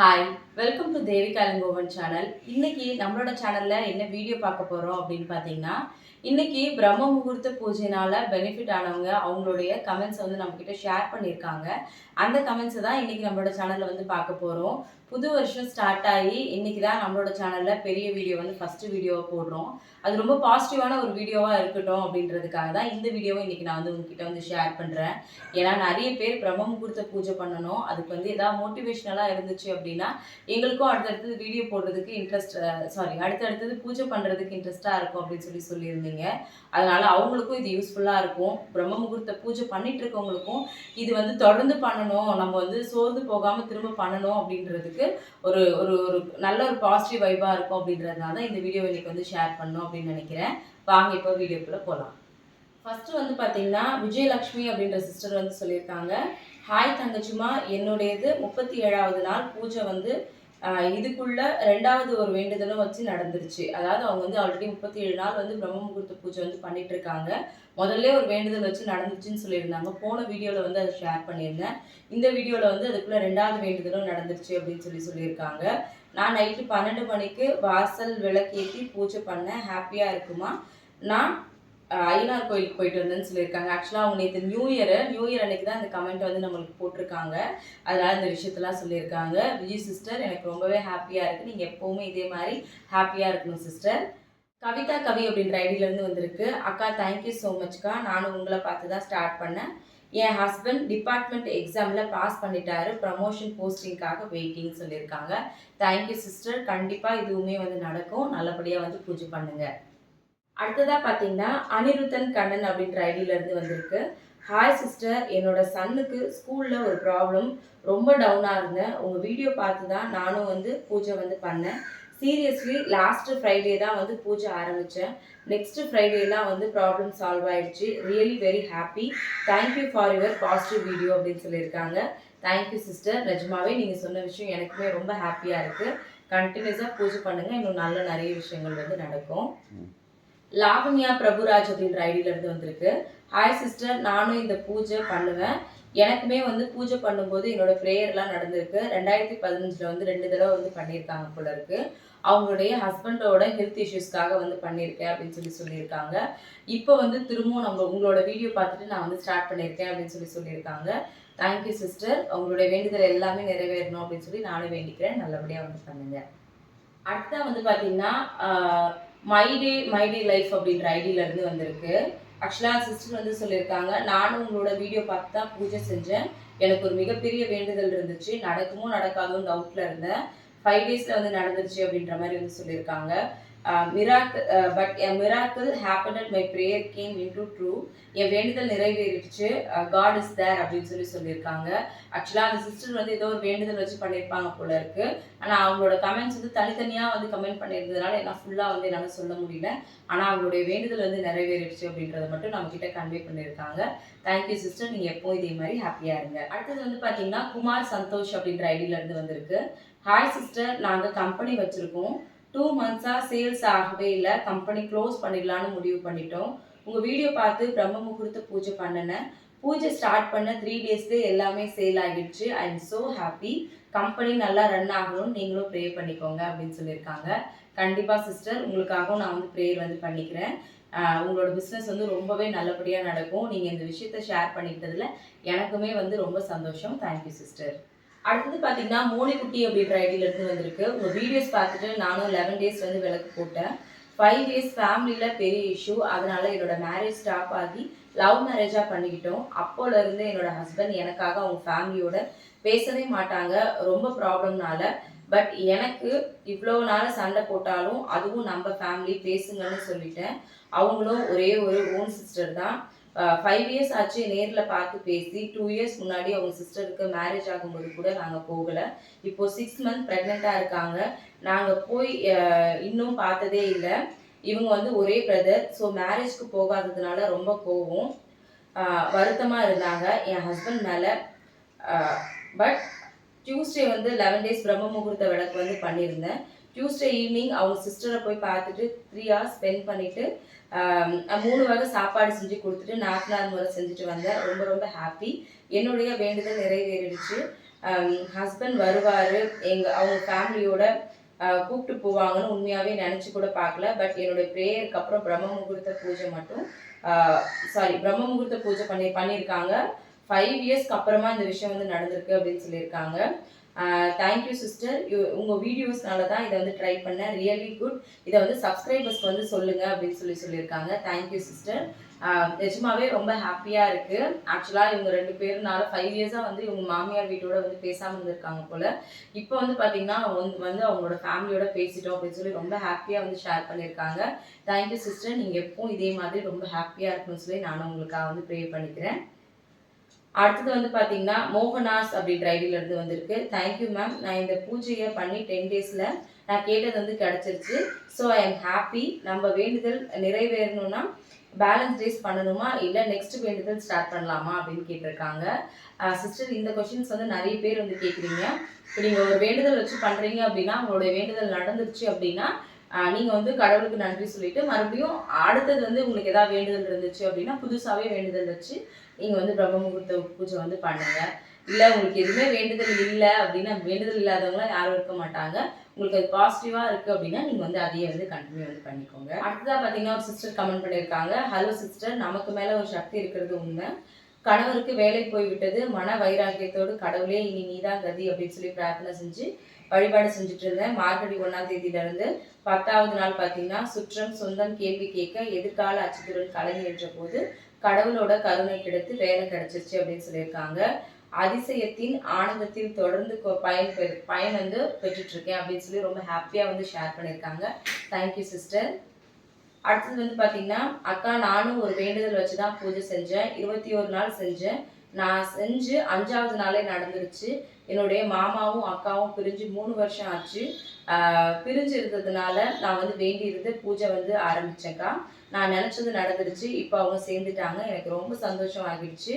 Hi welcome to Devika Ilangovan channel இன்னைக்கு நம்மளோட சேனல்ல என்ன வீடியோ பார்க்க போறோம் அப்படின்னு பார்த்தீங்கன்னா இன்னைக்கு பிரம்ம முகூர்த்த பூஜைனால பெனிஃபிட் ஆனவங்க அவங்களுடைய கமெண்ட்ஸ் வந்து நம்மக்கிட்ட ஷேர் பண்ணியிருக்காங்க. அந்த கமெண்ட்ஸை தான் இன்னைக்கு நம்மளோட சேனலில் வந்து பார்க்க போகிறோம் புது வருஷம் ஸ்டார்ட் ஆகி இன்னைக்கு தான் நம்மளோட சேனலில் பெரிய வீடியோ வந்து ஃபஸ்ட்டு வீடியோவை போடுறோம். அது ரொம்ப பாசிட்டிவான ஒரு வீடியோவாக இருக்கட்டும் அப்படின்றதுக்காக தான் இந்த வீடியோவை இன்றைக்கி நான் வந்து உங்ககிட்ட வந்து ஷேர் பண்ணுறேன் ஏன்னா நிறைய பேர் பிரம்ம முகூர்த்த பூஜை பண்ணணும். அதுக்கு வந்து எதாவது மோட்டிவேஷ்னலாக இருந்துச்சு அப்படின்னா எங்களுக்கும் அடுத்தடுத்தது வீடியோ போடுறதுக்கு இன்ட்ரெஸ்ட் சாரி அடுத்தடுத்தது பூஜை பண்ணுறதுக்கு இன்ட்ரெஸ்ட்டாக இருக்கும் அப்படின்னு சொல்லி சொல்லியிருந்தீங்க. அதனால் அவங்களுக்கும் இது யூஸ்ஃபுல்லாக இருக்கும். பிரம்ம முகூர்த்த பூஜை பண்ணிட்டு இருக்கவங்களுக்கும் இது வந்து தொடர்ந்து பண்ணணும். நம்ம வந்து சோர்ந்து போகாமல் திரும்ப பண்ணணும் அப்படின்றதுக்கு ஒரு ஒரு ஒரு நல்ல ஒரு பாசிட்டிவ் வைபாக இருக்கும் அப்படின்றதுனால தான் இந்த வீடியோ இன்னைக்கு வந்து ஷேர் பண்ணும் அப்படின்னு நினைக்கிறேன். வாங்க இப்போ வீடியோக்குள்ளே போகலாம் ஃபஸ்ட்டு வந்து பார்த்தீங்கன்னா விஜயலக்ஷ்மி அப்படின்ற சிஸ்டர் வந்து சொல்லியிருக்காங்க. ஹாய் தங்கச்சிமா என்னுடையது முப்பத்தி ஏழாவது நாள். பூஜை வந்து இதுக்குள்ள ரெண்டாவது ஒரு வேண்டுதலும் வச்சு நடந்துருச்சு. அதாவது அவங்க வந்து ஆல்ரெடி முப்பத்தி ஏழு நாள் வந்து பிரம்ம முகூர்த்த பூஜை வந்து பண்ணிட்டு இருக்காங்க. முதல்ல ஒரு வேண்டுதல் வச்சு நடந்துச்சுன்னு சொல்லியிருந்தாங்க. போன வீடியோவில் வந்து அதை ஷேர் பண்ணியிருந்தேன். இந்த வீடியோவில் வந்து அதுக்குள்ள ரெண்டாவது வேண்டுதலும் நடந்துருச்சு அப்படின்னு சொல்லி சொல்லியிருக்காங்க. நான் நைட்டு பன்னெண்டு மணிக்கு வாசல் விளக்கேற்றி பூஜை பண்ணேன். ஹாப்பியாக இருக்குமா? நான் ஐயனார் கோயிலுக்கு போயிட்டு வந்தேன்னு சொல்லியிருக்காங்க. ஆக்சுவலாக அவங்க நேற்று நியூ இயர் நியூ இயர் அன்னைக்கு தான் இந்த கமெண்ட் வந்து நம்மளுக்கு போட்டிருக்காங்க. அதனால் இந்த விஷயத்தெல்லாம் சொல்லியிருக்காங்க. விஜய் சிஸ்டர் எனக்கு ரொம்பவே ஹாப்பியாக இருக்குது நீங்கள் எப்போவுமே இதே மாதிரி ஹாப்பியாக இருக்கணும் சிஸ்டர் கவிதா கவி அப்படின்ற ஐடியிலேருந்து வந்திருக்கு. அக்கா தேங்க்யூ ஸோ மச்க்கா நானும் உங்களை பார்த்து தான் ஸ்டார்ட் பண்ணேன். என் ஹஸ்பண்ட் டிபார்ட்மெண்ட் எக்ஸாமில் பாஸ் பண்ணிட்டாரு. ப்ரமோஷன் போஸ்டிங்காக வெயிட்டிங் சொல்லியிருக்காங்க. தேங்க்யூ சிஸ்டர் கண்டிப்பாக இதுவுமே வந்து நடக்கும். நல்லபடியாக வந்து பூஜை பண்ணுங்கள் அடுத்ததாக பார்த்தீங்கன்னா அனிருத்தன் கண்ணன் அப்படின்ற ஐடியிலேருந்து வந்திருக்கு. ஹாய் சிஸ்டர் என்னோட சன்னுக்கு ஸ்கூலில் ஒரு ப்ராப்ளம் ரொம்ப டவுனாக இருந்தேன். உங்கள் வீடியோ பார்த்து தான் நானும் வந்து பூஜை வந்து பண்ணேன். சீரியஸ்லி லாஸ்ட்டு ஃப்ரைடே தான் வந்து பூஜை ஆரம்பித்தேன் நெக்ஸ்ட் ஃப்ரைடேலாம் வந்து ப்ராப்ளம் சால்வ் ஆயிடுச்சு. Really very happy thank you for your positive video அப்படின்னு சொல்லியிருக்காங்க. தேங்க்யூ சிஸ்டர் நிஜமாவே நீங்கள் சொன்ன விஷயம் எனக்குமே ரொம்ப ஹாப்பியாக இருக்குது கண்டினியூஸாக பூஜை பண்ணுங்கள் இன்னும் நல்ல நிறைய விஷயங்கள் வந்து நடக்கும். லாவண்யா பிரபுராஜ் அப்படின்ற ஐடியிலேருந்து வந்திருக்கு. ஹாய் சிஸ்டர் நானும் இந்த பூஜை பண்ணுவேன். எனக்குமே வந்து பூஜை பண்ணும்போது என்னோட ப்ரேயர்லாம் நடந்திருக்கு. ரெண்டாயிரத்தி பதினஞ்சில் வந்து ரெண்டு தடவை வந்து பண்ணியிருக்காங்க போல இருக்கு. அவங்களுடைய ஹஸ்பண்டோட ஹெல்த் இஷ்யூஸ்க்காக வந்து பண்ணியிருக்கேன் அப்படின்னு சொல்லி சொல்லியிருக்காங்க. இப்போ வந்து திரும்பவும் நம்ம உங்களோட வீடியோ பார்த்துட்டு நான் வந்து ஸ்டார்ட் பண்ணியிருக்கேன் அப்படின்னு சொல்லி சொல்லியிருக்காங்க. தேங்க்யூ சிஸ்டர் உங்களுடைய வேண்டுதல் எல்லாமே நிறைவேறணும் அப்படின்னு சொல்லி நானும் வேண்டிக்கிறேன். நல்லபடியாக வந்து பண்ணுங்க. அடுத்ததான் வந்து பார்த்தீங்கன்னா மைடே மைடே லைஃப் அப்படின்ற ஐடியில இருந்து வந்திருக்கு. ஆக்சுவலாக சிஸ்டர் வந்து சொல்லியிருக்காங்க நானும் உங்களோட வீடியோ பார்த்து தான் பூஜை செஞ்சேன். எனக்கு ஒரு மிகப்பெரிய வேண்டுதல் இருந்துச்சு. நடக்குமோ நடக்காதோன்னு டவுட்டில் இருந்தேன். ஃபைவ் டேஸில் வந்து நடந்துருச்சு அப்படின்ற மாதிரி வந்து சொல்லியிருக்காங்க. Miracle but N miracle happen at my prayer came into true என் வேண்டுதல் நிறைவேறிடுச்சு. காட் இஸ் தேர் அப்படின்னு சொல்லி சொல்லியிருக்காங்க. ஆக்சுவலாக அந்த சிஸ்டர் வந்து ஏதோ ஒரு வேண்டுதல் வச்சு பண்ணியிருப்பாங்க போல இருக்கு. ஆனால் அவங்களோட கமெண்ட்ஸ் வந்து தனித்தனியாக வந்து கமெண்ட் பண்ணியிருந்ததுனால என்னால் ஃபுல்லாக வந்து என்னால் சொல்ல முடியல. ஆனால் அவங்களுடைய வேண்டுதல் வந்து நிறைவேறிடுச்சு அப்படின்றத மட்டும் நம்ம கிட்ட கன்வே பண்ணியிருக்காங்க. தேங்க்யூ சிஸ்டர் நீங்கள் எப்போ இதே மாதிரி ஹாப்பியாக இருங்க. அடுத்தது வந்து பார்த்தீங்கன்னா குமார் சந்தோஷ் அப்படின்ற ஐடியிலேருந்து வந்திருக்கு. ஹாய் சிஸ்டர் நாங்கள் கம்பெனி வச்சுருக்கோம். டூ மந்த்ஸாக சேல்ஸ் ஆகவே இல்லை. கம்பெனி க்ளோஸ் பண்ணிடலான்னு முடிவு பண்ணிட்டோம். உங்கள் வீடியோ பார்த்து பிரம்ம முகூர்த்த பூஜை பண்ணினேன் பூஜை ஸ்டார்ட் பண்ண த்ரீ டேஸ்லேயே எல்லாமே சேல் ஆகிடுச்சு. I am so happy company நல்லா ரன் ஆகணும்னு நீங்களும் ப்ரே பண்ணிக்கோங்க அப்படின்னு சொல்லியிருக்காங்க. கண்டிப்பாக சிஸ்டர் உங்களுக்காகவும் நான் வந்து ப்ரேயர் வந்து பண்ணிக்கிறேன். உங்களோட பிஸ்னஸ் வந்து ரொம்பவே நல்லபடியாக நடக்கும். நீங்கள் இந்த விஷயத்த ஷேர் பண்ணிக்கிட்டதில் எனக்குமே வந்து ரொம்ப சந்தோஷம். தேங்க்யூ சிஸ்டர் அடுத்தது பார்த்தீங்கன்னா மோனிக்குட்டி அப்படின்ற ஐடியில இருந்து வந்திருக்கு. உங்கள் வீடியோஸ் பார்த்துட்டு நானும் லெவன் டேஸ் வந்து விளக்கு போட்டேன். ஃபைவ் டேஸ் ஃபேமிலியில் பெரிய இஷ்யூ அதனால என்னோட மேரேஜ் ஸ்டாப் ஆகி லவ் மேரேஜாக பண்ணிக்கிட்டோம். அப்போலேருந்து என்னோட ஹஸ்பண்ட் எனக்காக அவங்க ஃபேமிலியோட பேசவே மாட்டாங்க. ரொம்ப ப்ராப்ளம்னால பட் எனக்கு இவ்வளோ நாள் சண்டை போட்டாலும் அதுவும் நம்ம ஃபேமிலி பேசுங்கன்னு சொல்லிட்டேன். அவங்களும் ஒரே ஒரு ஓன் சிஸ்டர் தான். ஃபைவ் இயர்ஸ் ஆச்சு நேரில் பார்த்து பேசி டூ இயர்ஸ் முன்னாடி அவங்க சிஸ்டருக்கு மேரேஜ் ஆகும்போது கூட நாங்கள் போகலை. இப்போது சிக்ஸ் மந்த் ப்ரெக்னெண்ட்டாக இருக்காங்க. நாங்கள் போய் இன்னும் பார்த்ததே இல்லை. இவங்க வந்து ஒரே பிரதர் ஸோ மேரேஜ்க்கு போகாததுனால ரொம்ப கோவம். வருத்தமாக இருந்தாங்க. என் ஹஸ்பண்ட் மேலே பட் டியூஸ்டே வந்து லெவன் டேஸ் பிரம்ம முகூர்த்த விளக்கு வந்து பண்ணியிருந்தேன். டியூஸ்டே ஈவினிங் அவங்க சிஸ்டரை போய் பார்த்துட்டு த்ரீ ஹவர்ஸ் ஸ்பெண்ட் பண்ணிட்டு மூணு வகை சாப்பாடு செஞ்சு கொடுத்துட்டு நாத்தனார் முறை செஞ்சுட்டு வந்தேன். ரொம்ப ரொம்ப ஹாப்பி என்னுடைய வேண்டுதல் நிறைவேறிடுச்சு. ஹஸ்பண்ட் வருவார். எங்கள் அவங்க ஃபேமிலியோட கூப்பிட்டு போவாங்கன்னு உண்மையாகவே நினச்சி கூட பார்க்கல. பட் என்னுடைய ப்ரேயருக்கு அப்புறம் பிரம்ம முகூர்த்த பூஜை மட்டும் சாரி பிரம்ம முகூர்த்த பூஜை பண்ணி பண்ணியிருக்காங்க. ஃபைவ் இயர்ஸ்க்கு அப்புறமா இந்த விஷயம் வந்து நடந்திருக்கு அப்படின்னு சொல்லியிருக்காங்க. தேங்க்யூ சிஸ்டர் உங்கள் வீடியோஸ்னால தான் இதை வந்து ட்ரை பண்ணேன். ரியலி குட் இதை வந்து சப்ஸ்கிரைபர்ஸ்க்கு வந்து சொல்லுங்கள் அப்படின்னு சொல்லி சொல்லியிருக்காங்க. தேங்க்யூ சிஸ்டர் நிஜமாவே ரொம்ப ஹாப்பியாக இருக்குது ஆக்சுவலாக இவங்க ரெண்டு பேருனால ஃபைவ் இயர்ஸாக வந்து இவங்க மாமியார் வீட்டோட வந்து பேசாமல் இருந்திருக்காங்க போல். இப்போ வந்து பார்த்தீங்கன்னா அவங்க வந்து அவங்களோட ஃபேமிலியோட பேசிட்டோம் அப்படின்னு சொல்லி ரொம்ப ஹாப்பியாக வந்து ஷேர் பண்ணியிருக்காங்க. தேங்க்யூ சிஸ்டர் நீங்கள் எப்பவும் இதே மாதிரி ரொம்ப ஹாப்பியாக இருக்கணும்னு சொல்லி நானும் உங்களுக்காக வந்து ப்ரே பண்ணிக்கிறேன். அடுத்தது வந்து பார்த்தீங்கன்னா மோகனாஸ் அப்படின்ற ஐடியில இருந்து வந்திருக்கு. தேங்க்யூ மேம் நான் இந்த பூஜையை பண்ணி டென் டேஸில் நான் கேட்டது வந்து கிடச்சிருச்சு. ஸோ ஐ எம் ஹாப்பி நம்ம வேண்டுதல் நிறைவேறணும்னா பேலன்ஸ் டேஸ் பண்ணணுமா? இல்லை நெக்ஸ்ட் வேண்டுதல் ஸ்டார்ட் பண்ணலாமா? அப்படின்னு கேட்டிருக்காங்க. சிஸ்டர் இந்த கொஷின்ஸ் வந்து நிறைய பேர் வந்து கேட்குறீங்க இப்போ நீங்கள் ஒரு வேண்டுதல் வச்சு பண்ணுறீங்க அப்படின்னா உங்களுடைய வேண்டுதல் நடந்துருச்சு அப்படின்னா நீங்கள் வந்து கடவுளுக்கு நன்றி சொல்லிட்டு மறுபடியும் அடுத்தது வந்து உங்களுக்கு எதாவது வேண்டுதல் இருந்துச்சு அப்படின்னா புதுசாகவே வேண்டுதல் வச்சு நீங்கள் வந்து பிரம்ம முகூர்த்த பூஜை வந்து பண்ணுங்க. இல்லை உங்களுக்கு எதுவுமே வேண்டுதல் இல்லை அப்படின்னா வேண்டுதல் இல்லாதவங்களாம் யாரும் இருக்க மாட்டாங்க. உங்களுக்கு அது பாசிட்டிவாக இருக்குது அப்படின்னா நீங்கள் வந்து அதையே வந்து கண்டினியூ வந்து பண்ணிக்கோங்க. அடுத்ததாக பார்த்தீங்கன்னா ஒரு சிஸ்டர் கமெண்ட் பண்ணியிருக்காங்க. ஹலோ சிஸ்டர் நமக்கு மேலே ஒரு சக்தி இருக்கிறது உண்மை. கணவருக்கு வேலை போய்விட்டது. மன வைராக்கியத்தோடு கடவுளே இனி நீதான் கதி அப்படின்னு சொல்லி பிரார்த்தனை செஞ்சு வழிபாடு செஞ்சுட்டு இருந்தேன். மார்கழி ஒன்றாம் தேதியிலிருந்து பத்தாவது நாள் பார்த்தீங்கன்னா சுற்றம் சொந்தம் கேள்வி கேட்க எதிர்கால அச்சுத்துடன் கலங்கி என்ற போது கடவுளோட கருணை கிடைத்து வேலை கிடைச்சிருச்சு அப்படின்னு சொல்லியிருக்காங்க. அதிசயத்தின் ஆனந்தத்தில் தொடர்ந்து பயன் பெ பயன் வந்து பெற்றுட்ருக்கேன் அப்படின்னு சொல்லி ரொம்ப ஹாப்பியாக வந்து ஷேர் பண்ணியிருக்காங்க. தேங்க்யூ சிஸ்டர் அடுத்தது வந்து பார்த்தீங்கன்னா அக்கா நானும் ஒரு வேண்டுதல் வச்சு தான் பூஜை செஞ்சேன். இருபத்தி ஒரு நாள் செஞ்சேன். நான் செஞ்சு அஞ்சாவது நாளே நடந்துருச்சு. என்னுடைய மாமாவும் அக்காவும் பிரிஞ்சு மூணு வருஷம் ஆச்சு. பிரிஞ்சு இருந்ததுனால நான் வந்து வேண்டியிருந்து பூஜை வந்து ஆரம்பிச்சேன்க்கா. நான் நினச்சது நடந்துருச்சு. இப்போ அவங்க சேர்ந்துட்டாங்க. எனக்கு ரொம்ப சந்தோஷம் ஆகிடுச்சு.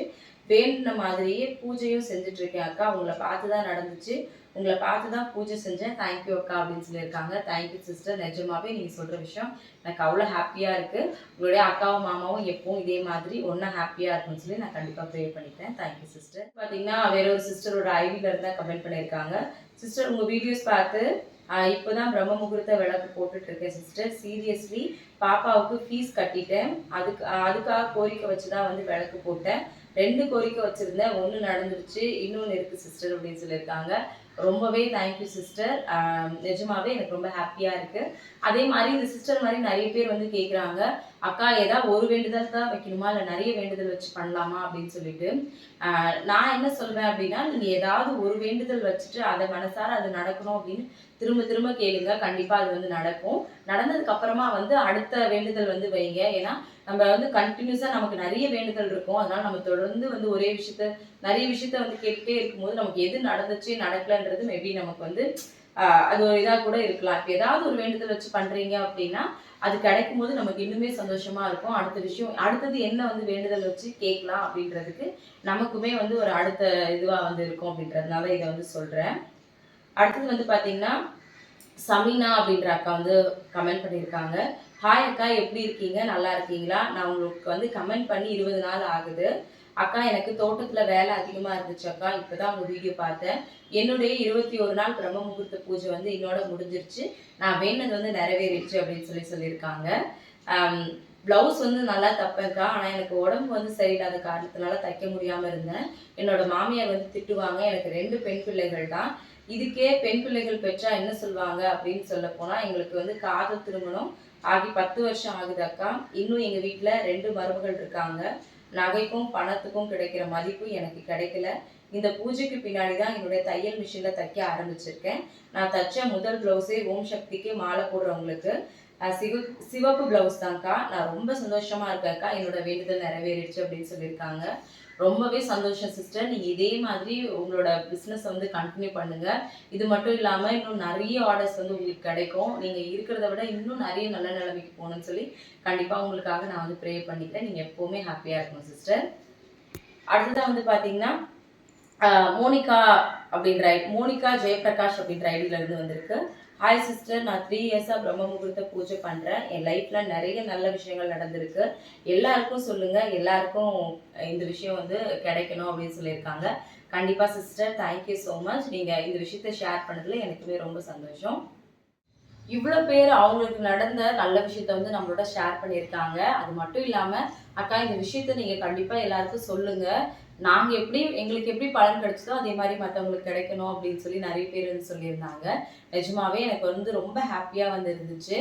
வேண்டின மாதிரியே பூஜையும் செஞ்சுட்ருக்கேன் அக்கா. அவங்கள பார்த்து தான் நடந்துச்சு. உங்களை பார்த்து தான் பூஜை செஞ்சேன். தேங்க்யூ அக்கா அப்படின்னு சொல்லியிருக்காங்க. தேங்க்யூ சிஸ்டர் நிஜமாவே நீங்கள் சொல்கிற விஷயம் எனக்கு அவ்வளோ ஹாப்பியாக இருக்குது உங்களுடைய அக்காவும் மாமாவும் எப்பவும் இதே மாதிரி ஒன்றா ஹாப்பியாக இருக்கும்னு சொல்லி நான் கண்டிப்பாக ப்ரே பண்ணிட்டேன் தேங்க்யூ சிஸ்டர் பார்த்தீங்கன்னா வேற ஒரு சிஸ்டரோட ஐவியில் இருந்தால் தான் கமெண்ட் பண்ணியிருக்காங்க. சிஸ்டர் உங்கள் வீடியோஸ் பார்த்து இப்போ இப்போதான் பிரம்ம முகூர்த்த விளக்கு போட்டுட்டு இருக்கேன் சிஸ்டர் சீரியஸ்லி பாப்பாவுக்கு ஃபீஸ் கட்டிட்டேன். அதுக்கு அதுக்காக கோரிக்கை வச்சு தான் வந்து விளக்கு போட்டேன். ரெண்டு கோரிக்கை வச்சுருந்தேன். ஒன்று நடந்துருச்சு இன்னொன்று இருக்குது சிஸ்டர் அப்படின்னு சொல்லியிருக்காங்க. ரொம்பவே தேங்க்யூ சிஸ்டர் um, நிஜமாவே எனக்கு ரொம்ப ஹாப்பியாக இருக்குது அதே மாதிரி இந்த சிஸ்டர் மாதிரி நிறைய பேர் வந்து கேட்குறாங்க அக்கா ஏதாவது ஒரு வேண்டுதல் தான் வைக்கணுமா? இல்லை நிறைய வேண்டுதல் வச்சு பண்ணலாமா? அப்படின்னு சொல்லிட்டு. Uh, நான் என்ன சொல்வேன் அப்படின்னா நீங்கள் ஏதாவது ஒரு வேண்டுதல் வச்சுட்டு அதை மனசார அது நடக்கணும் அப்படின்னு திரும்ப திரும்ப கேளுங்க. கண்டிப்பாக அது வந்து நடக்கும். நடந்ததுக்கு அப்புறமா வந்து அடுத்த வேண்டுதல் வந்து வைங்க. ஏன்னா நம்ம வந்து கண்டினியூஸாக நமக்கு நிறைய வேண்டுதல் இருக்கும். அதனால நம்ம தொடர்ந்து வந்து ஒரே விஷயத்த நிறைய விஷயத்த வந்து கேட்டுட்டே இருக்கும்போது நமக்கு எது நடந்துச்சு நடக்கலன்றது மேபி நமக்கு வந்து அது ஒரு இதாக கூட இருக்கலாம். இப்போ ஏதாவது ஒரு வேண்டுதல் வச்சு பண்ணுறீங்க அப்படின்னா அது கிடைக்கும் போது நமக்கு இன்னுமே சந்தோஷமா இருக்கும். அடுத்த விஷயம் அடுத்தது என்ன வந்து வேண்டுதல் வச்சு கேட்கலாம் அப்படின்றதுக்கு நமக்குமே வந்து ஒரு அடுத்த இதுவாக வந்து இருக்கும் அப்படின்றதுனால இதை வந்து சொல்கிறேன் அடுத்தது வந்து பார்த்தீங்கன்னா சமீனா அப்படின்ற அக்கா வந்து கமெண்ட் பண்ணியிருக்காங்க. ஹாய் அக்கா எப்படி இருக்கீங்க? நல்லா இருக்கீங்களா? நான் உங்களுக்கு வந்து கமெண்ட் பண்ணி இருபது நாள் ஆகுது. அக்கா எனக்கு தோட்டத்தில் வேலை அதிகமாக இருந்துச்சு அக்கா. இப்போ தான் உங்கள் வீடியோ பார்த்தேன். என்னுடைய இருபத்தி ஒரு நாள் பிரம்ம முகூர்த்த பூஜை வந்து என்னோட முடிஞ்சிருச்சு. நான் வேணது வந்து நிறைவேறிடுச்சு அப்படின்னு சொல்லி சொல்லியிருக்காங்க. ப்ளவுஸ் வந்து நல்லா தப்பேன்க்கா ஆனால் எனக்கு உடம்பு வந்து சரியில்லாத காரணத்தினால தைக்க முடியாமல் இருந்தேன். என்னோட மாமியார் வந்து திட்டுவாங்க. எனக்கு ரெண்டு பெண் பிள்ளைகள் தான். இதுக்கே பெண் பிள்ளைகள் பெற்றா என்ன சொல்லுவாங்க அப்படின்னு சொல்ல போனால் எங்களுக்கு வந்து காதல் திருமணம் ஆகி பத்து வருஷம் ஆகுது அக்கா இன்னும் எங்கள் வீட்டில் ரெண்டு மருமகள் இருக்காங்க. நகைக்கும் பணத்துக்கும் கிடைக்கிற மதிப்பு எனக்கு கிடைக்கல. இந்த பூஜைக்கு பின்னாடி தான் என்னுடைய தையல் மிஷினில் தைக்க ஆரம்பிச்சிருக்கேன். நான் தைச்ச முதல் ப்ளவுஸே ஓம் சக்திக்கு மாலை போடுறவங்களுக்கு சிவ சிவப்பு ப்ளவுஸ் தான்க்கா. நான் ரொம்ப சந்தோஷமாக இருக்கேன்க்கா. என்னோட வேண்டுதல் நிறைவேறிடுச்சு அப்படின்னு சொல்லியிருக்காங்க. ரொம்பவே சந்தோஷம் சிஸ்டர் நீங்கள் இதே மாதிரி உங்களோட பிஸ்னஸ் வந்து கண்டினியூ பண்ணுங்க. இது மட்டும் இல்லாமல் இன்னும் நிறைய ஆர்டர்ஸ் வந்து உங்களுக்கு கிடைக்கும். நீங்கள் இருக்கிறத விட இன்னும் நிறைய நல்ல நிலைமைக்கு போகணும்னு சொல்லி கண்டிப்பாக உங்களுக்காக நான் வந்து ப்ரே பண்ணிக்கிறேன். நீங்கள் எப்போவுமே ஹாப்பியாக இருக்கணும் சிஸ்டர் அடுத்ததாக வந்து பார்த்தீங்கன்னா மோனிகா அப்படின்ற மோனிகா ஜெயபிரகாஷ் அப்படின்ற ஐடியிலிருந்து வந்திருக்கு. ஹாய் சிஸ்டர் நான் த்ரீ இயர்ஸாக பிரம்ம முகூர்த்த பூஜை பண்ணுறேன் என் லைஃப்பில் நிறைய நல்ல விஷயங்கள் நடந்திருக்கு. எல்லாருக்கும் சொல்லுங்கள் எல்லாருக்கும் இந்த விஷயம் வந்து கிடைக்கணும் அப்படின்னு சொல்லியிருக்காங்க. கண்டிப்பாக சிஸ்டர் தேங்க்யூ ஸோ மச் நீங்கள் இந்த விஷயத்த ஷேர் பண்ணதில் எனக்குமே ரொம்ப சந்தோஷம். இவ்வளோ பேர் அவங்களுக்கு நடந்த நல்ல விஷயத்த வந்து நம்மளோட ஷேர் பண்ணியிருக்காங்க. அது மட்டும் இல்லாமல் அக்கா இந்த விஷயத்த நீங்கள் கண்டிப்பாக எல்லாருக்கும் சொல்லுங்கள் நாங்கள் எப்படி எங்களுக்கு எப்படி பலன் கிடைச்சதோ அதே மாதிரி மற்றவங்களுக்கு கிடைக்கணும் அப்படின்னு சொல்லி நிறைய பேர் வந்து சொல்லியிருந்தாங்க. நிஜமாவே எனக்கு வந்து ரொம்ப ஹாப்பியாக வந்து இருந்துச்சு.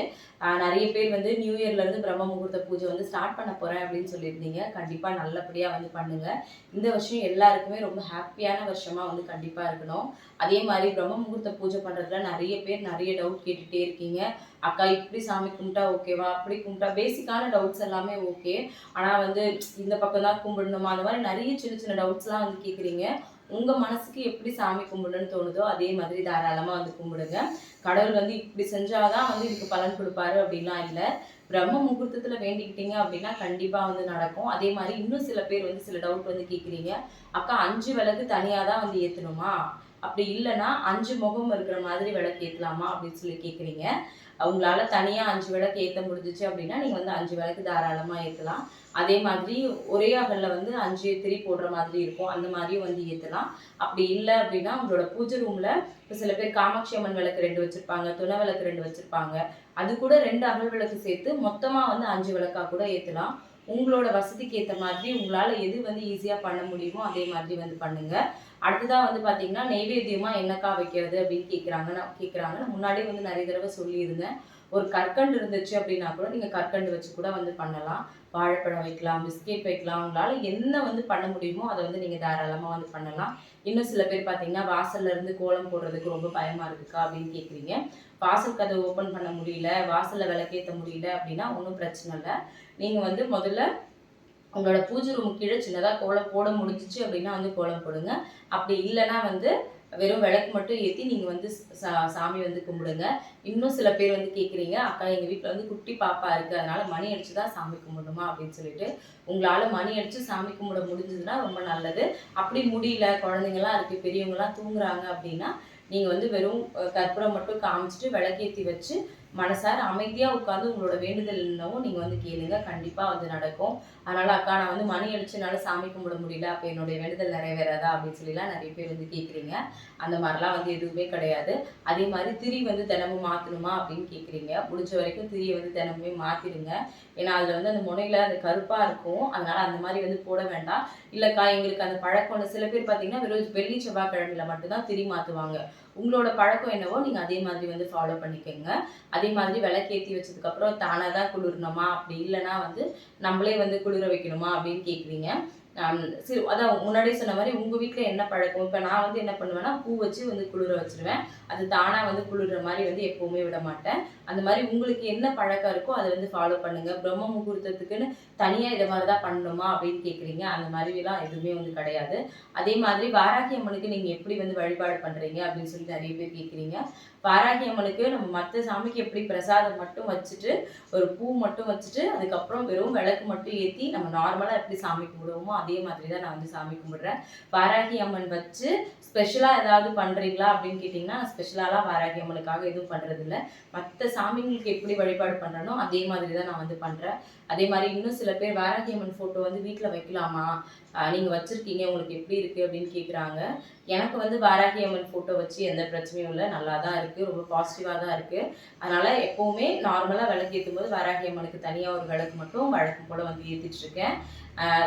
நிறைய பேர் வந்து நியூ இயர்லேருந்து பிரம்ம முகூர்த்த பூஜை வந்து ஸ்டார்ட் பண்ண போகிறேன் அப்படின்னு சொல்லியிருந்தீங்க. கண்டிப்பாக நல்லபடியாக வந்து பண்ணுங்கள் இந்த வருஷம் எல்லாருக்குமே ரொம்ப ஹாப்பியான வருஷமாக வந்து கண்டிப்பாக இருக்கணும். அதே மாதிரி பிரம்ம முகூர்த்த பூஜை பண்ணுறதுல நிறைய பேர் நிறைய டவுட் கேட்டுகிட்டே இருக்கீங்க. அக்கா இப்படி சாமி கும்பிட்டா ஓகேவா அப்படி கும்பிட்டா? பேசிக்கான டவுட்ஸ் எல்லாமே ஓகே ஆனால் வந்து இந்த பக்கம் தான் கும்பிடணுமா? அந்த மாதிரி நிறைய சின்ன சின்ன டவுட்ஸ்லாம் வந்து கேட்குறீங்க உங்கள் மனசுக்கு எப்படி சாமி கும்பிடணும்னு தோணுதோ அதே மாதிரி தாராளமாக வந்து கும்பிடுங்க. கடவுள் வந்து இப்படி செஞ்சாதான் வந்து இதுக்கு பலன் கொடுப்பாரு அப்படின்லாம் இல்லை. பிரம்ம முகூர்த்தத்தில் வேண்டிக்கிட்டீங்க அப்படின்னா கண்டிப்பாக வந்து நடக்கும். அதே மாதிரி இன்னும் சில பேர் வந்து சில டவுட் வந்து கேட்குறீங்க அக்கா அஞ்சு விளக்கு தனியாக தான் வந்து ஏற்றணுமா அப்படி இல்லைன்னா அஞ்சு முகம் இருக்கிற மாதிரி விளக்கு ஏற்றலாமா அப்படின்னு சொல்லி கேட்குறீங்க அவங்களால தனியாக அஞ்சு விளக்கு ஏற்ற முடிஞ்சிச்சு அப்படின்னா நீங்கள் வந்து அஞ்சு விளக்கு தாராளமாக ஏற்றலாம் அதே மாதிரி ஒரே அகலில் வந்து அஞ்சு திரி போடுற மாதிரி இருக்கும். அந்த மாதிரியும் வந்து ஏற்றலாம் அப்படி இல்லை அப்படின்னா உங்களோட பூஜை ரூமில் இப்போ சில பேர் காமாட்சி அம்மன் விளக்கு ரெண்டு வச்சுருப்பாங்க துணை விளக்கு ரெண்டு வச்சுருப்பாங்க. அது கூட ரெண்டு அகல் விளக்கு சேர்த்து மொத்தமாக வந்து அஞ்சு விளக்காக கூட ஏற்றலாம் உங்களோட வசதிக்கு ஏற்ற மாதிரி உங்களால் எது வந்து ஈஸியாக பண்ண முடியுமோ அதே மாதிரி வந்து பண்ணுங்கள் அடுத்ததாக வந்து பார்த்தீங்கன்னா நெய்வேத்தியமாக என்னக்கா வைக்கிறது அப்படின்னு கேட்குறாங்க நான் கேட்குறாங்க நான் முன்னாடியே வந்து நிறைய தடவை சொல்லியிருந்தேன். ஒரு கற்கண்டு இருந்துச்சு அப்படின்னா கூட நீங்கள் கற்கண்டு வச்சு கூட வந்து பண்ணலாம். வாழைப்பழம் வைக்கலாம் பிஸ்கெட் வைக்கலாம். உங்களால் என்ன வந்து பண்ண முடியுமோ அதை வந்து நீங்கள் தாராளமாக வந்து பண்ணலாம். இன்னும் சில பேர் பார்த்தீங்கன்னா வாசல்ல இருந்து கோலம் போடுறதுக்கு ரொம்ப பயமாக இருக்குக்கா அப்படின்னு கேட்குறீங்க வாசல் கதை ஓப்பன் பண்ண முடியல வாசலில் விளக்கேற்ற முடியல அப்படின்னா ஒன்றும் பிரச்சனை இல்லை. நீங்கள் வந்து முதல்ல உங்களோட பூஜை ரூம் கீழே சின்னதாக கோலம் போட முடிஞ்சிச்சு அப்படின்னா வந்து கோலம் போடுங்க. அப்படி இல்லைன்னா வந்து வெறும் விளக்கு மட்டும் ஏற்றி நீங்கள் வந்து சா சாமி வந்து கும்பிடுங்க. இன்னும் சில பேர் வந்து கேட்குறீங்க அக்கா எங்கள் வீட்டில் வந்து குட்டி பாப்பா இருக்குது அதனால் மணி அடித்து தான் சாமி கும்பிடணுமா? அப்படின்னு சொல்லிட்டு உங்களால் மணி அடித்து சாமி கும்பிட முடிஞ்சதுன்னா ரொம்ப நல்லது. அப்படி முடியல குழந்தைங்களாம் இருக்குது பெரியவங்களாம் தூங்குறாங்க அப்படின்னா நீங்கள் வந்து வெறும் கற்பூரம் மட்டும் காமிச்சிட்டு விளக்கேற்றி வச்சு மனசார அமைதியாக உட்காந்து உங்களோட வேண்டுதல் என்னவும் நீங்கள் வந்து கேளுங்க. கண்டிப்பாக வந்து நடக்கும். அதனால் அக்கா நான் வந்து மணி அடிச்சுனால சாமி கும்பிட முடியல. அப்போ என்னுடைய வேண்டுதல் நிறைவேறாதா அப்படின்னு சொல்லிலாம் நிறைய பேர் வந்து கேட்குறீங்க அந்த மாதிரிலாம் வந்து எதுவுமே கிடையாது. அதே மாதிரி திரி வந்து தினமும் மாற்றணுமா அப்படின்னு கேட்குறீங்க முடிஞ்ச வரைக்கும் திரியை வந்து தினமுமே மாற்றிடுங்க ஏன்னா அதில் வந்து அந்த முனையில் அந்த கருப்பாக இருக்கும். அதனால் அந்த மாதிரி வந்து போட வேண்டாம். இல்லைக்கா எங்களுக்கு அந்த பழக்கம் சில பேர் பார்த்தீங்கன்னா வெறும் வெள்ளி செவ்வாய்க்கிழமையில மட்டும்தான் திரி மாற்றுவாங்க உங்களோட பழக்கம் என்னவோ நீங்கள் அதே மாதிரி வந்து ஃபாலோ பண்ணிக்கோங்க. அதே மாதிரி விளக்கேற்றி வச்சதுக்கப்புறம் தானாக தான் குளிரணுமா? அப்படி இல்லைன்னா வந்து நம்மளே வந்து குளிர வைக்கணுமா? அப்படின்னு கேட்குறீங்க சரி அதான் முன்னாடியே சொன்ன மாதிரி உங்கள் வீட்டில் என்ன பழக்கம்? இப்போ நான் வந்து என்ன பண்ணுவேன்னா பூ வச்சு வந்து குளிர வச்சுருவேன். அது தானாக வந்து குளிர்ற மாதிரி வந்து எப்போவுமே விட மாட்டேன் அந்த மாதிரி உங்களுக்கு என்ன பழக்கம் இருக்கோ அதை வந்து ஃபாலோ பண்ணுங்கள் பிரம்ம முகூர்த்தத்துக்குன்னு தனியாக இதை மாதிரி தான் பண்ணணுமா அப்படின்னு கேட்குறீங்க அந்த மாதிரிலாம் எதுவுமே வந்து கிடையாது. அதே மாதிரி வாராகி அம்மனுக்கு நீங்கள் எப்படி வந்து வழிபாடு பண்ணுறீங்க அப்படின்னு சொல்லி நிறைய பேர் கேட்குறீங்க வாராகி அம்மனுக்கு நம்ம மற்ற சாமிக்கு எப்படி பிரசாதம் மட்டும் வச்சுட்டு ஒரு பூ மட்டும் வச்சுட்டு அதுக்கப்புறம் வெறும் விளக்கு மட்டும் ஏற்றி நம்ம நார்மலாக எப்படி சாமி கும்பிடுவோமோ அதே மாதிரி தான் நான் வந்து சாமி கும்பிடுறேன். வாராகி அம்மன் வச்சு ஸ்பெஷலாக ஏதாவது பண்ணுறீங்களா அப்படின்னு கேட்டிங்கன்னா நான் ஸ்பெஷலாலாம் வாராகி அம்மனுக்காக எதுவும் பண்ணுறதில்ல மற்ற சாமிங்களுக்கு எப்படி வழிபாடு பண்ணுறனோ அதே மாதிரி தான் நான் வந்து பண்ணுறேன் அதே மாதிரி இன்னும் சில பேர் வாராகி அம்மன் ஃபோட்டோ வந்து வீட்டில் வைக்கலாமா? நீங்கள் வச்சுருக்கீங்க உங்களுக்கு எப்படி இருக்குது அப்படின்னு கேட்குறாங்க எனக்கு வந்து வாராகி அம்மன் ஃபோட்டோ வச்சு எந்த பிரச்சனையும் இல்லை. நல்லா தான் இருக்குது ரொம்ப பாசிட்டிவாக தான் இருக்குது அதனால் எப்போவுமே நார்மலாக விளக்கு ஏற்றும் போது வாராகி அம்மனுக்கு தனியாக ஒரு விளக்கு மட்டும் வழக்கம் போல் வந்து ஏற்றிட்டுருக்கேன்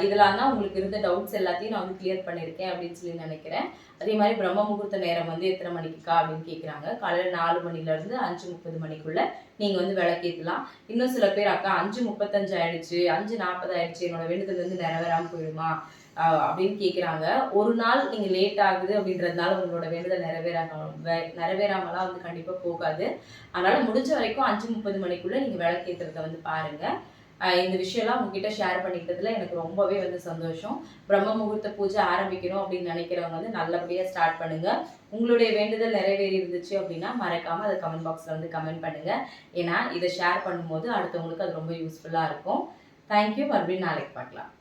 இதெல்லாம் தான் உங்களுக்கு இருந்த டவுட்ஸ் எல்லாத்தையும் நான் வந்து கிளியர் பண்ணியிருக்கேன் அப்படின்னு சொல்லி நினைக்கிறேன். அதே மாதிரி பிரம்ம முகூர்த்த நேரம் வந்து எத்தனை மணிக்குக்கா அப்படின்னு கேட்குறாங்க காலையில் நாலு மணிலேருந்து அஞ்சு முப்பது மணிக்குள்ளே நீங்கள் வந்து விளக்கேற்றலாம் இன்னும் சில பேர் அக்கா அஞ்சு முப்பத்தஞ்சு ஆயிடுச்சு அஞ்சு நாற்பது ஆயிடுச்சு என்னோட வேண்டுதல் வந்து நிறைவேறாமல் போயிடுமா? அப்படின்னு கேட்குறாங்க ஒரு நாள் நீங்கள் லேட் ஆகுது அப்படின்றதுனால உங்களோட வேண்டுதல் நிறைவேறாம வே- நிறைவேறாமலாம் வந்து கண்டிப்பாக போகாது. அதனால் முடிஞ்ச வரைக்கும் அஞ்சு முப்பது மணிக்குள்ளே நீங்கள் விளக்கேற்றுறத வந்து பாருங்கள் இந்த விஷயம்லாம் உங்ககிட்ட ஷேர் பண்ணிக்கிட்டதுல எனக்கு ரொம்பவே வந்து சந்தோஷம். பிரம்ம முகூர்த்த பூஜை ஆரம்பிக்கணும் அப்படின்னு நினைக்கிறவங்க வந்து நல்லபடியாக ஸ்டார்ட் பண்ணுங்க. உங்களுடைய வேண்டுதல் நிறைவேறி இருந்துச்சு அப்படின்னா மறக்காம அதை கமெண்ட் பாக்ஸில் வந்து கமெண்ட் பண்ணுங்க. ஏன்னா இதை ஷேர் பண்ணும்போது அடுத்தவங்களுக்கு அது ரொம்ப யூஸ்ஃபுல்லாக இருக்கும். தேங்க்யூ மறுபடியும் நாளைக்கு பார்க்கலாம்.